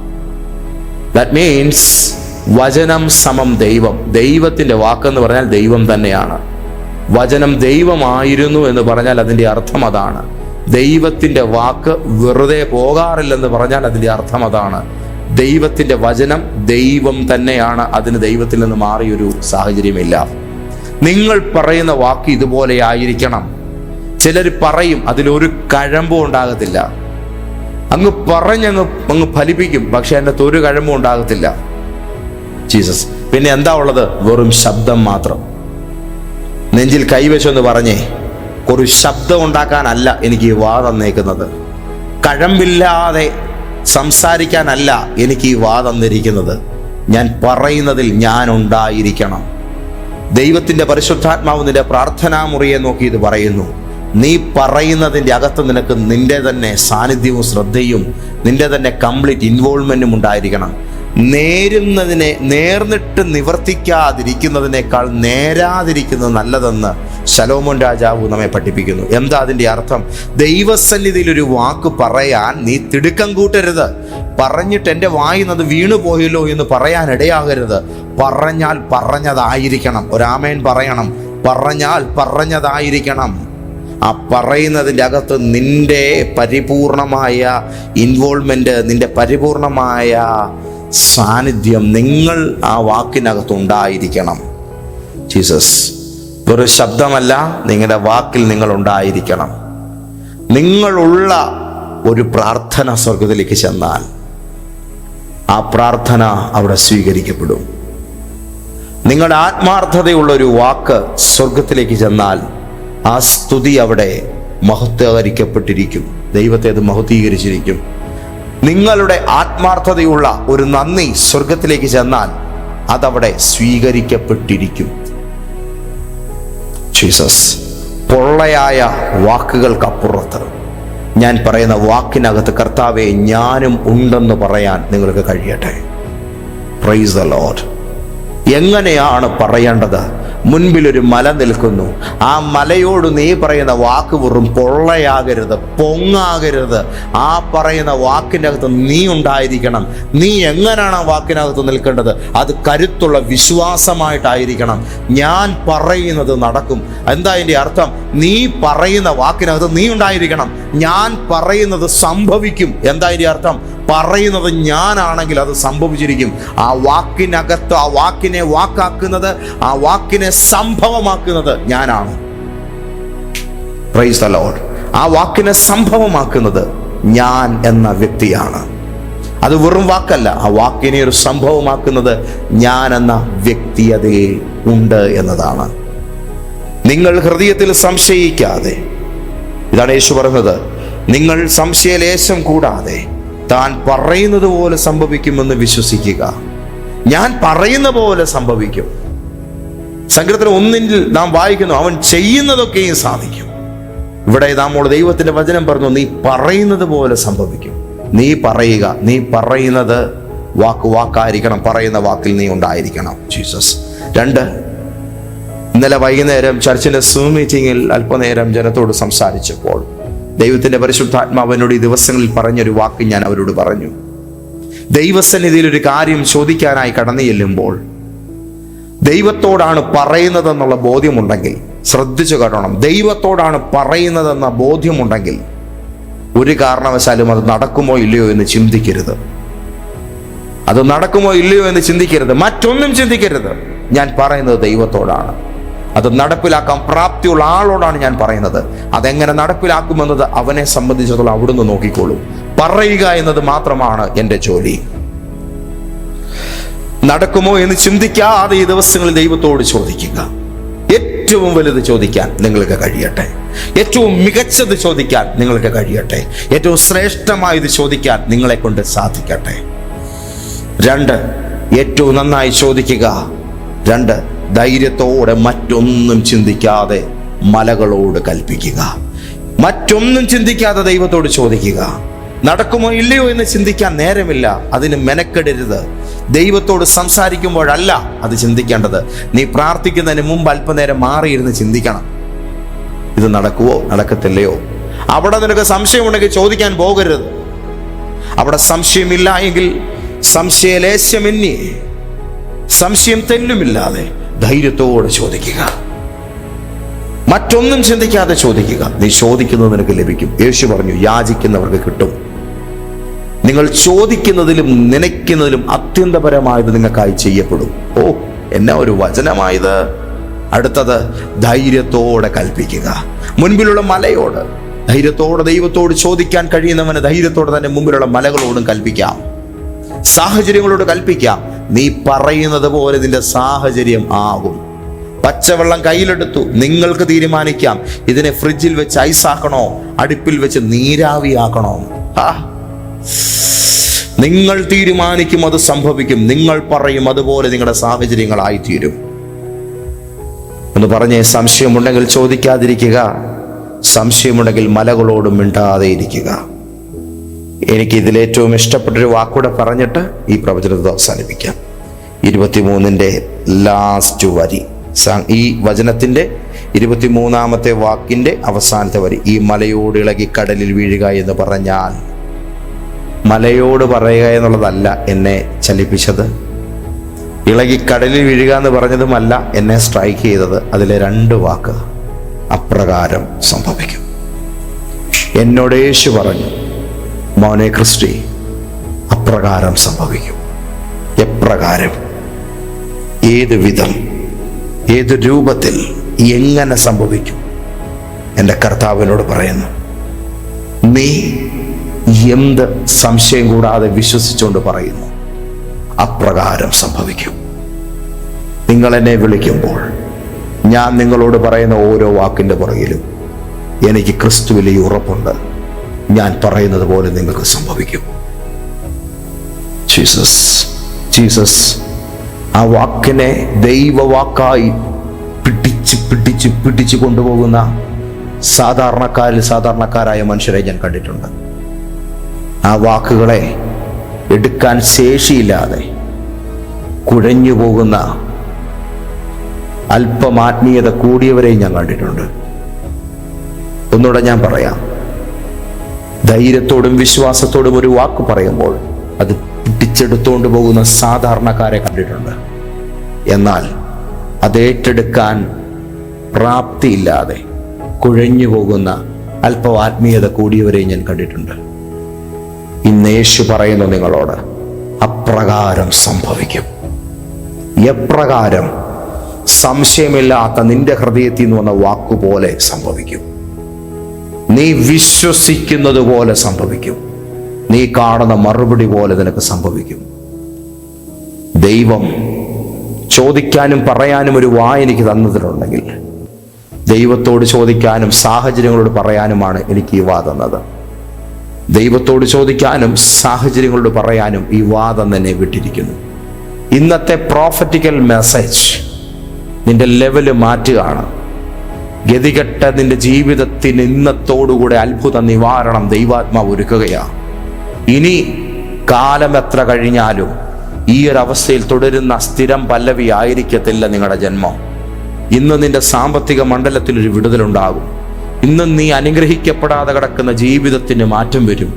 ദാറ്റ് മീൻസ് വചനം സമം ദൈവം. ദൈവത്തിന്റെ വാക്കെന്ന് പറഞ്ഞാൽ ദൈവം തന്നെയാണ്. വചനം ദൈവമായിരുന്നു എന്ന് പറഞ്ഞാൽ അതിന്റെ അർത്ഥം അതാണ്. ദൈവത്തിന്റെ വാക്ക് വെറുതെ പോകാറില്ലെന്ന് പറഞ്ഞാൽ അതിന്റെ അർത്ഥം അതാണ്. ദൈവത്തിന്റെ വചനം ദൈവം തന്നെയാണ്. അതിന് ദൈവത്തിൽ നിന്ന് മാറിയൊരു സാഹചര്യമില്ല. നിങ്ങൾ പറയുന്ന വാക്ക് ഇതുപോലെ ആയിരിക്കണം. ചിലർ പറയും അതിലൊരു കഴമ്പും ഉണ്ടാകത്തില്ല. അങ്ങ് പറഞ്ഞങ്ങ് അങ്ങ് ഫലിപ്പിക്കും പക്ഷെ അതിന്റെ ഒരു കഴമ്പും ഉണ്ടാകത്തില്ല. ജീസസ്. പിന്നെ എന്താ ഉള്ളത്? വെറും ശബ്ദം മാത്രം. നെഞ്ചിൽ കൈവശമെന്ന് പറഞ്ഞേ ഒരു ശബ്ദം ഉണ്ടാക്കാനല്ല എനിക്ക് ഈ വാ തന്നേക്കുന്നത്. കഴമ്പില്ലാതെ സംസാരിക്കാനല്ല എനിക്ക് ഈ വാ തന്നിരിക്കുന്നത്. ഞാൻ പറയുന്നതിൽ ഞാൻ ഉണ്ടായിരിക്കണം. ദൈവത്തിന്റെ പരിശുദ്ധാത്മാവ് നിന്റെ പ്രാർത്ഥനാ മുറിയെ നോക്കി ഇത് പറയുന്നു. നീ പറയുന്നതിന്റെ അകത്ത് നിനക്ക് നിന്റെ തന്നെ സാന്നിധ്യവും ശ്രദ്ധയും നിന്റെ തന്നെ കംപ്ലീറ്റ് ഇൻവോൾവ്മെന്റും ഉണ്ടായിരിക്കണം. നേരുന്നതിനെ നേർന്നിട്ട് നിവർത്തിക്കാതിരിക്കുന്നതിനേക്കാൾ നേരാതിരിക്കുന്നത് നല്ലതെന്ന് ശലോമോൻ രാജാവ് നമ്മെ പഠിപ്പിക്കുന്നു. എന്താ അതിന്റെ അർത്ഥം? ദൈവസന്നിധിയിൽ ഒരു വാക്ക് പറയാൻ നീ തിടുക്കം കൂട്ടരുത്. പറഞ്ഞിട്ട് എന്റെ വായിൽ അത് വീണു പോയല്ലോ എന്ന് പറയാൻ ഇടയാകരുത്. പറഞ്ഞാൽ പറഞ്ഞതായിരിക്കണം. ഒരാമേൻ പറയണം. പറഞ്ഞാൽ പറഞ്ഞതായിരിക്കണം. ആ പറയുന്നതിന്റെ അകത്ത് നിന്റെ പരിപൂർണമായ ഇൻവോൾവ്മെന്റ് നിന്റെ പരിപൂർണമായ സാന്നിധ്യം നിങ്ങൾ ആ വാക്കിനകത്ത് ഉണ്ടായിരിക്കണം ജീസസ് വെറും ശബ്ദമല്ല നിങ്ങളുടെ വാക്കിൽ നിങ്ങൾ ഉണ്ടായിരിക്കണം. നിങ്ങളുള്ള ഒരു പ്രാർത്ഥന സ്വർഗത്തിലേക്ക് ചെന്നാൽ ആ പ്രാർത്ഥന അവിടെ സ്വീകരിക്കപ്പെടും. നിങ്ങളുടെ ആത്മാർത്ഥതയുള്ള ഒരു വാക്ക് സ്വർഗത്തിലേക്ക് ചെന്നാൽ ആ സ്തുതി അവിടെ മഹത്വകരിക്കപ്പെട്ടിരിക്കും. ദൈവത്തെ അത് മഹത്വീകരിച്ചിരിക്കും. നിങ്ങളുടെ ആത്മാർത്ഥതയുള്ള ഒരു നന്ദി സ്വർഗത്തിലേക്ക് ചെന്നാൽ അതവിടെ സ്വീകരിക്കപ്പെട്ടിരിക്കും. ജീസസ് പൊള്ളയായ വാക്കുകൾക്കപ്പുറത്ത് ഞാൻ പറയുന്ന വാക്കിനകത്ത് കർത്താവെ ഞാനും ഉണ്ടെന്ന് പറയാൻ നിങ്ങൾക്ക് കഴിയട്ടെ. പ്രൈസ് ദ ലോഡ് എങ്ങനെയാണ് പറയേണ്ടത്? മുൻപിലൊരു മല നിൽക്കുന്നു. ആ മലയോട് നീ പറയുന്ന വാക്ക് വെറും പൊള്ളയാകരുത് പൊങ്ങാകരുത്. ആ പറയുന്ന വാക്കിന്റെ അകത്ത് നീ ഉണ്ടായിരിക്കണം. നീ എങ്ങനെയാണ് ആ വാക്കിനകത്ത് നിൽക്കേണ്ടത്? അത് കരുത്തുള്ള വിശ്വാസമായിട്ടായിരിക്കണം. ഞാൻ പറയുന്നത് നടക്കും. എന്താ എന്റെ അർത്ഥം? നീ പറയുന്ന വാക്കിനകത്ത് നീ ഉണ്ടായിരിക്കണം. ഞാൻ പറയുന്നത് സംഭവിക്കും. എന്താ അതിന്റെ അർത്ഥം? പറയുന്നത് ഞാനാണെങ്കിൽ അത് സംഭവിച്ചിരിക്കും. ആ വാക്കിനകത്ത് ആ വാക്കിനെ വാക്കാക്കുന്നത് ആ വാക്കിനെ സംഭവമാക്കുന്നത് ഞാനാണ്. പ്രൈസ് ആ വാക്കിനെ സംഭവമാക്കുന്നത് ഞാൻ എന്ന വ്യക്തിയാണ്. അത് വെറും വാക്കല്ല. ആ വാക്കിനെ ഒരു സംഭവമാക്കുന്നത് ഞാൻ എന്ന വ്യക്തി അതിൽ ഉണ്ട് എന്നതാണ്. നിങ്ങൾ ഹൃദയത്തിൽ സംശയിക്കാതെ. ഇതാണ് യേശു പറഞ്ഞത് നിങ്ങൾ സംശയലേശം കൂടാതെ താൻ പറയുന്നത് പോലെ സംഭവിക്കുമെന്ന് വിശ്വസിക്കുക. ഞാൻ പറയുന്ന പോലെ സംഭവിക്കും. സങ്കീർത്തനം ഒന്നിൽ നാം വായിക്കുന്നു അവൻ ചെയ്യുന്നതൊക്കെയും സാധിക്കും. ഇവിടെ നമ്മോട് ദൈവത്തിന്റെ വചനം പറഞ്ഞു നീ പറയുന്നത് പോലെ സംഭവിക്കും. നീ പറയുക നീ പറയുന്നത് വാക്ക് വാക്കായിരിക്കണം പറയുന്ന വാക്കിൽ നീ ഉണ്ടായിരിക്കണം. ജീസസ്. രണ്ട് ഇന്നലെ വൈകുന്നേരം ചർച്ചിന്റെ സൂം മീറ്റിംഗിൽ അല്പനേരം ജനത്തോട് സംസാരിച്ചപ്പോൾ ദൈവത്തിന്റെ പരിശുദ്ധാത്മാവനോട് ഈ ദിവസങ്ങളിൽ പറഞ്ഞൊരു വാക്ക് ഞാൻ അവരോട് പറഞ്ഞു. ദൈവസന്നിധിയിൽ ഒരു കാര്യം ചോദിക്കാനായി കടന്നു ചെല്ലുമ്പോൾ ദൈവത്തോടാണ് പറയുന്നതെന്നുള്ള ബോധ്യമുണ്ടെങ്കിൽ ശ്രദ്ധിച്ചു കാണണം ദൈവത്തോടാണ് പറയുന്നതെന്ന ബോധ്യമുണ്ടെങ്കിൽ ഒരു കാരണവശാലും അത് നടക്കുമോ ഇല്ലയോ എന്ന് ചിന്തിക്കരുത്. അത് നടക്കുമോ ഇല്ലയോ എന്ന് ചിന്തിക്കരുത്. മറ്റൊന്നും ചിന്തിക്കരുത്. ഞാൻ പറയുന്നത് ദൈവത്തോടാണ്. അത് നടപ്പിലാക്കാൻ പ്രാപ്തിയുള്ള ആളോടാണ് ഞാൻ പറയുന്നത്. അതെങ്ങനെ നടപ്പിലാക്കുമെന്നത് അവനെ സംബന്ധിച്ചിടത്തോളം അവിടുന്ന് നോക്കിക്കോളൂ. പറയുക എന്നത് മാത്രമാണ് എന്റെ ജോലി. നടക്കുമോ എന്ന് ചിന്തിക്കാതെ ഈ ദിവസങ്ങളിൽ ദൈവത്തോട് ചോദിക്കുക. ഏറ്റവും വലുത് ചോദിക്കാൻ നിങ്ങൾക്ക് കഴിയട്ടെ. ഏറ്റവും മികച്ചത് ചോദിക്കാൻ നിങ്ങൾക്ക് കഴിയട്ടെ. ഏറ്റവും ശ്രേഷ്ഠമായത് ചോദിക്കാൻ നിങ്ങളെ കൊണ്ട് സാധിക്കട്ടെ. രണ്ട് ഏറ്റവും നന്നായി ചോദിക്കുക. രണ്ട് ധൈര്യത്തോടെ മറ്റൊന്നും ചിന്തിക്കാതെ മലകളോട് കൽപ്പിക്കുക. മറ്റൊന്നും ചിന്തിക്കാതെ ദൈവത്തോട് ചോദിക്കുക. നടക്കുമോ ഇല്ലയോ എന്ന് ചിന്തിക്കാൻ നേരമില്ല. അതിന് മെനക്കെടരുത്. ദൈവത്തോട് സംസാരിക്കുമ്പോഴല്ല അത് ചിന്തിക്കേണ്ടത്. നീ പ്രാർത്ഥിക്കുന്നതിന് മുമ്പ് അല്പനേരം മാറിയിരുന്ന് ചിന്തിക്കണം. ഇത് നടക്കുവോ? നടക്കത്തില്ലയോ? അവിടെ നിനക്ക് സംശയമുണ്ടെങ്കിൽ ചോദിക്കാൻ പോകരുത്. അവിടെ സംശയമില്ല എങ്കിൽ സംശയലേശമെന്നി. സംശയം തെല്ലുമില്ലാതെ. ധൈര്യത്തോടെ ചോദിക്കുക. മറ്റൊന്നും ചിന്തിക്കാതെ ചോദിക്കുക. നീ ചോദിക്കുന്നത് നിനക്ക് ലഭിക്കും. യേശു പറഞ്ഞു യാചിക്കുന്നവർക്ക് കിട്ടും. നിങ്ങൾ ചോദിക്കുന്നതിലും നനയ്ക്കുന്നതിലും അത്യന്തപരമായത് നിങ്ങൾക്കായി ചെയ്യപ്പെടും. ഓ എന്നാ ഒരു വചനമായത്. അടുത്തത് ധൈര്യത്തോടെ കൽപ്പിക്കുക. മുൻപിലുള്ള മലയോട് ധൈര്യത്തോടെ ദൈവത്തോട് ചോദിക്കാൻ കഴിയുന്നവന് ധൈര്യത്തോടെ തന്നെ മുമ്പിലുള്ള മലകളോടും കൽപ്പിക്കാം. സാഹചര്യങ്ങളോട് കൽപ്പിക്കാം. നീ പറയുന്നത് പോലെ നിന്റെ സാഹചര്യം ആകും. പച്ചവെള്ളം കയ്യിലെടുത്തു. നിങ്ങൾക്ക് തീരുമാനിക്കാം. ഇതിനെ ഫ്രിഡ്ജിൽ വെച്ച് ഐസാക്കണോ? അടുപ്പിൽ വെച്ച് നീരാവിയാക്കണോ? നിങ്ങൾ തീരുമാനിക്കും അത് സംഭവിക്കും. നിങ്ങൾ പറയും അതുപോലെ നിങ്ങളുടെ സാഹചര്യങ്ങളായി തീരും എന്ന് പറഞ്ഞേ സംശയമുണ്ടെങ്കിൽ ചോദിക്കാതിരിക്കുക. സംശയമുണ്ടെങ്കിൽ മലകളോടും മിണ്ടാതെ ഇരിക്കുക. എനിക്ക് ഇതിൽ ഏറ്റവും ഇഷ്ടപ്പെട്ടൊരു വാക്കൂടെ പറഞ്ഞിട്ട് ഈ പ്രവചനത്തെ അവസാനിപ്പിക്കാം. ഇരുപത്തിമൂന്നിന്റെ ലാസ്റ്റ് വരി. ഈ വചനത്തിന്റെ ഇരുപത്തിമൂന്നാമത്തെ വാക്കിന്റെ അവസാനത്തെ വരി. ഈ മലയോട് ഇളകി കടലിൽ വീഴുക എന്ന് പറഞ്ഞാൽ മലയോട് പറയുക എന്നുള്ളതല്ല എന്നെ ചലിപ്പിച്ചത്. ഇളകി കടലിൽ വീഴുക എന്ന് പറഞ്ഞതുമല്ല എന്നെ സ്ട്രൈക്ക് ചെയ്തത്. അതിലെ രണ്ട് വാക്ക് അപ്രകാരം സംഭവിക്കും. എന്നോട് യേശു പറഞ്ഞു മോനെ ക്രിസ്റ്റി അപ്രകാരം സംഭവിക്കും. എപ്രകാരം? ഏത് വിധം? ഏത് രൂപത്തിൽ എങ്ങനെ സംഭവിക്കും? എന്റെ കർത്താവിനോട് പറയുന്നു നീ എന്ത് സംശയം കൂടാതെ വിശ്വസിച്ചുകൊണ്ട് പറയുന്നു അപ്രകാരം സംഭവിക്കും. നിങ്ങൾ എന്നെ വിളിക്കുമ്പോൾ ഞാൻ നിങ്ങളോട് പറയുന്ന ഓരോ വാക്കിന്റെ പുറകിലും എനിക്ക് ക്രിസ്തുവിലെ ഉറപ്പുണ്ട്. ഞാൻ പറയുന്നത് പോലെ നിങ്ങൾക്ക് സംഭവിക്കും. ജീസസ് ജീസസ് ആ വാക്കിനെ ദൈവവാക്കായി പിടിച്ച് പിടിച്ച് പിടിച്ച് കൊണ്ടുപോകുന്ന സാധാരണക്കാരിൽ സാധാരണക്കാരായ മനുഷ്യരെ ഞാൻ കണ്ടിട്ടുണ്ട്. ആ വാക്കുകളെ എടുക്കാൻ ശേഷിയില്ലാതെ കുഴഞ്ഞു പോകുന്ന അല്പം ആത്മീയത കൂടിയവരെയും ഞാൻ കണ്ടിട്ടുണ്ട്. ഒന്നുകൂടെ ഞാൻ പറയാം. ധൈര്യത്തോടും വിശ്വാസത്തോടും ഒരു വാക്ക് പറയുമ്പോൾ അത് പിടിച്ചെടുത്തുകൊണ്ട് പോകുന്ന സാധാരണക്കാരെ കണ്ടിട്ടുണ്ട്. എന്നാൽ അത് ഏറ്റെടുക്കാൻ പ്രാപ്തിയില്ലാതെ കുഴഞ്ഞു പോകുന്ന അല്പം ആത്മീയത കൂടിയവരെ ഞാൻ കണ്ടിട്ടുണ്ട്. ഇന്ന് യേശു പറയുന്നു നിങ്ങളോട് അപ്രകാരം സംഭവിക്കും. എപ്രകാരം സംശയമില്ലാത്ത നിന്റെ ഹൃദയത്തിൽ നിന്ന് വന്ന വാക്കുപോലെ സംഭവിക്കും. നീ വിശ്വസിക്കുന്നത് പോലെ സംഭവിക്കും. നീ കാണുന്ന മറുപടി പോലെ നിനക്ക് സംഭവിക്കും. ദൈവം ചോദിക്കാനും പറയാനും ഒരു വായ എനിക്ക് തന്നതിലുണ്ടെങ്കിൽ ദൈവത്തോട് ചോദിക്കാനും സാഹചര്യങ്ങളോട് പറയാനുമാണ് എനിക്ക് ഈ വാ തന്നത്. ദൈവത്തോട് ചോദിക്കാനും സാഹചര്യങ്ങളോട് പറയാനും ഈ വാദം തന്നെ വിട്ടിരിക്കുന്നു. ഇന്നത്തെ പ്രോഫറ്റിക്കൽ മെസ്സേജ് നിന്റെ ലെവൽ മാറ്റുകയാണ്. ഗതികെട്ട നിന്റെ ജീവിതത്തിന് ഇന്നത്തോടുകൂടെ അത്ഭുത നിവാരണം ദൈവാത്മാവ് ഒരുക്കുകയാണ്. ഇനി കാലം എത്ര കഴിഞ്ഞാലും ഈ ഒരു അവസ്ഥയിൽ തുടരുന്ന സ്ഥിരം പല്ലവി ആയിരിക്കത്തില്ല നിങ്ങളുടെ ജന്മം. ഇന്ന് നിന്റെ സാമ്പത്തിക മണ്ഡലത്തിൽ ഒരു വിടുതലുണ്ടാകും. ഇന്ന് നീ അനുഗ്രഹിക്കപ്പെടാതെ കിടക്കുന്ന ജീവിതത്തിന് മാറ്റം വരും.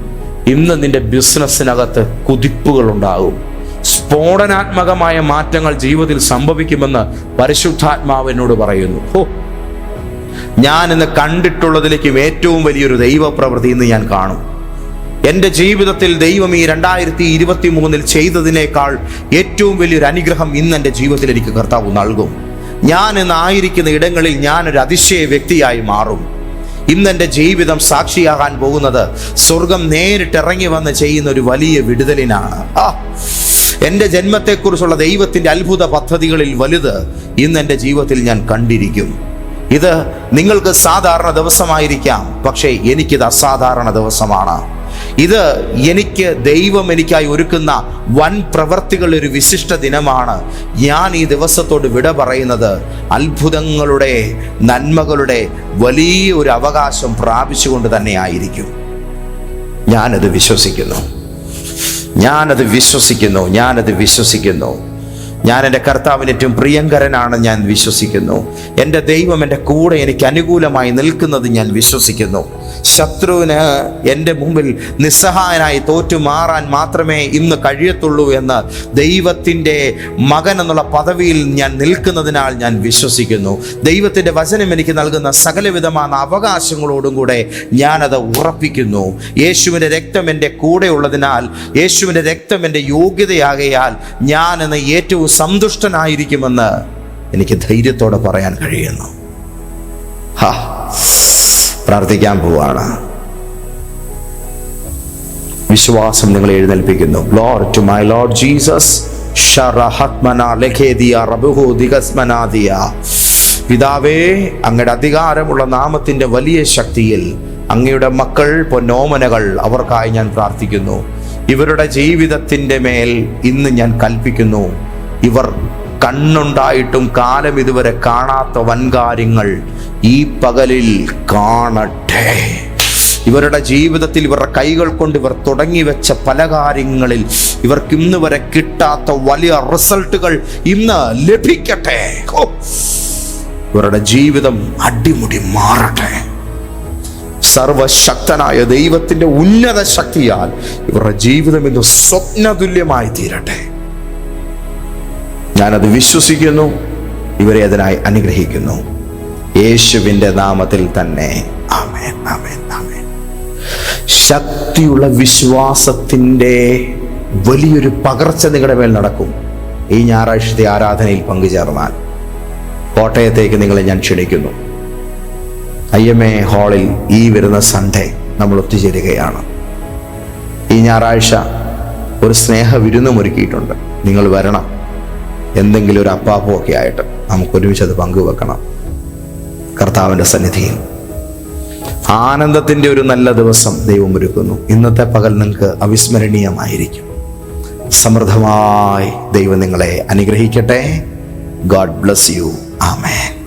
ഇന്ന് നിന്റെ ബിസിനസ്സിനകത്ത് കുതിപ്പുകൾ ഉണ്ടാകും സ്ഫോടനാത്മകമായ മാറ്റങ്ങൾ ജീവിതത്തിൽ സംഭവിക്കുമെന്ന് പരിശുദ്ധാത്മാവിനോട് പറയുന്നു. ഹോ ഞാൻ ഇന്ന് കണ്ടിട്ടുള്ളതിലേക്കും ഏറ്റവും വലിയൊരു ദൈവപ്രവൃത്തി ഇന്ന് ഞാൻ കാണും. എന്റെ ജീവിതത്തിൽ ദൈവം ഈ രണ്ടായിരത്തി ഇരുപത്തി മൂന്നിൽ ചെയ്തതിനേക്കാൾ ഏറ്റവും വലിയൊരു അനുഗ്രഹം ഇന്ന് എന്റെ ജീവിതത്തിൽ എനിക്ക് കർത്താവ് നൽകും. ഞാൻ ഇന്ന് ആയിരിക്കുന്ന ഇടങ്ങളിൽ ഞാൻ ഒരു അതിശയ വ്യക്തിയായി മാറും. ഇന്ന് എന്റെ ജീവിതം സാക്ഷിയാകാൻ പോകുന്നത് സ്വർഗം നേരിട്ട് ഇറങ്ങി വന്ന് ചെയ്യുന്ന ഒരു വലിയ വിടുതലിനാണ്. ആ എന്റെ ജന്മത്തെക്കുറിച്ചുള്ള ദൈവത്തിന്റെ അത്ഭുത പദ്ധതികളിൽ വലുത് ഇന്ന് എന്റെ ജീവിതത്തിൽ ഞാൻ കണ്ടിരിക്കും. ഇത് നിങ്ങൾക്ക് സാധാരണ ദിവസമായിരിക്കാം. പക്ഷേ എനിക്കിത് അസാധാരണ ദിവസമാണ്. ഇത് എനിക്ക് ദൈവം എനിക്കായി ഒരുക്കുന്ന വൻ പ്രവർത്തികൾ ഒരു വിശിഷ്ട ദിനമാണ്. ഞാൻ ഈ ദിവസത്തോട് വിട പറയുന്നത് അത്ഭുതങ്ങളുടെ നന്മകളുടെ വലിയ ഒരു അവകാശം പ്രാപിച്ചുകൊണ്ട് തന്നെ ആയിരിക്കും. ഞാനത് വിശ്വസിക്കുന്നു. ഞാനത് വിശ്വസിക്കുന്നു. ഞാനത് വിശ്വസിക്കുന്നു. ഞാൻ എന്റെ കർത്താവിന് ഏറ്റവും പ്രിയങ്കരനാണ് ഞാൻ വിശ്വസിക്കുന്നു. എന്റെ ദൈവം എന്റെ കൂടെ എനിക്ക് അനുകൂലമായി നിൽക്കുന്നത് ഞാൻ വിശ്വസിക്കുന്നു. ശത്രുവിന് എന്റെ മുമ്പിൽ നിസ്സഹായനായി തോറ്റുമാറാൻ മാത്രമേ ഇന്ന് കഴിയത്തുള്ളൂ എന്ന് ദൈവത്തിന്റെ മകൻ എന്നുള്ള പദവിയിൽ ഞാൻ നിൽക്കുന്നതിനാൽ ഞാൻ വിശ്വസിക്കുന്നു. ദൈവത്തിന്റെ വചനം എനിക്ക് നൽകുന്ന സകലവിധമായ അവകാശങ്ങളോടും കൂടെ ഞാനത് ഉറപ്പിക്കുന്നു. യേശുവിന്റെ രക്തം എന്റെ കൂടെ ഉള്ളതിനാൽ യേശുവിന്റെ രക്തം എന്റെ യോഗ്യതയാകയാൽ ഞാൻ എന്ന് ഏറ്റവും സന്തുഷ്ടനായിരിക്കുമെന്ന് എനിക്ക് ധൈര്യത്തോടെ പറയാൻ കഴിയുന്നു. ഹാ. പ്രാർത്ഥിക്കാൻ പോവാണ്. വിശ്വാസം നിങ്ങൾ എഴുന്നേൽപ്പിക്കുന്നു. Lord to my Lord Jesus പിതാവേ അങ്ങയുടെ അധികാരമുള്ള നാമത്തിന്റെ വലിയ ശക്തിയിൽ അങ്ങയുടെ മക്കൾ പൊന്നോമനകൾ അവർക്കായി ഞാൻ പ്രാർത്ഥിക്കുന്നു. ഇവരുടെ ജീവിതത്തിന്റെ മേൽ ഇന്ന് ഞാൻ കൽപ്പിക്കുന്നു. ഇവർ കണ്ണുണ്ടായിട്ടും കാലം ഇതുവരെ കാണാത്ത വൻകാര്യങ്ങൾ ഈ പകലിൽ കാണട്ടെ. ഇവരുടെ ജീവിതത്തിൽ ഇവരുടെ കൈകൾ കൊണ്ട് ഇവർ തുടങ്ങി വെച്ച പല കാര്യങ്ങളിൽ ഇവർക്ക് ഇന്ന് വരെ കിട്ടാത്ത വലിയ റിസൾട്ടുകൾ ഇന്ന് ലഭിക്കട്ടെ! ഇവരുടെ ജീവിതം അടിമുടി മാറട്ടെ. സർവശക്തനായ ദൈവത്തിന്റെ ഉന്നത ശക്തിയാൽ ഇവരുടെ ജീവിതം ഇന്ന് സ്വപ്നതുല്യമായി തീരട്ടെ. ഞാനത് വിശ്വസിക്കുന്നു. ഇവരെ അതിനായി അനുഗ്രഹിക്കുന്നു. യേശുവിന്റെ നാമത്തിൽ തന്നെ. ആമേൻ ആമേൻ ആമേൻ. ശക്തിയുള്ള വിശ്വാസത്തിന്റെ വലിയൊരു പകർച്ച നിങ്ങളുടെ മേൽ നടക്കും. ഈ ഞായറാഴ്ചത്തെ ആരാധനയിൽ പങ്കുചേർന്നാൽ കോട്ടയത്തേക്ക് നിങ്ങളെ ഞാൻ ക്ഷണിക്കുന്നു. ഐ എം എ ഹാളിൽ ഈ വരുന്ന സൺഡേ നമ്മൾ ഒത്തുചേരുകയാണ്. ഈ ഞായറാഴ്ച ഒരു സ്നേഹ വിരുന്നും ഒരുക്കിയിട്ടുണ്ട്. നിങ്ങൾ വരണം. എന്തെങ്കിലും ഒരു അപ്പാപ്പോ ഒക്കെ ആയിട്ട് നമുക്ക് ഒരുമിച്ച് അത് പങ്കുവെക്കണം. കർത്താവിന്റെ സന്നിധിയിൽ. ആനന്ദത്തിന്റെ ഒരു നല്ല ദിവസം ദൈവം ഒരുക്കുന്നു. ഇന്നത്തെ പകൽ നിങ്ങൾക്ക് അവിസ്മരണീയമായിരിക്കും. സമൃദ്ധമായി ദൈവം നിങ്ങളെ അനുഗ്രഹിക്കട്ടെ. God bless you. ആമേൻ.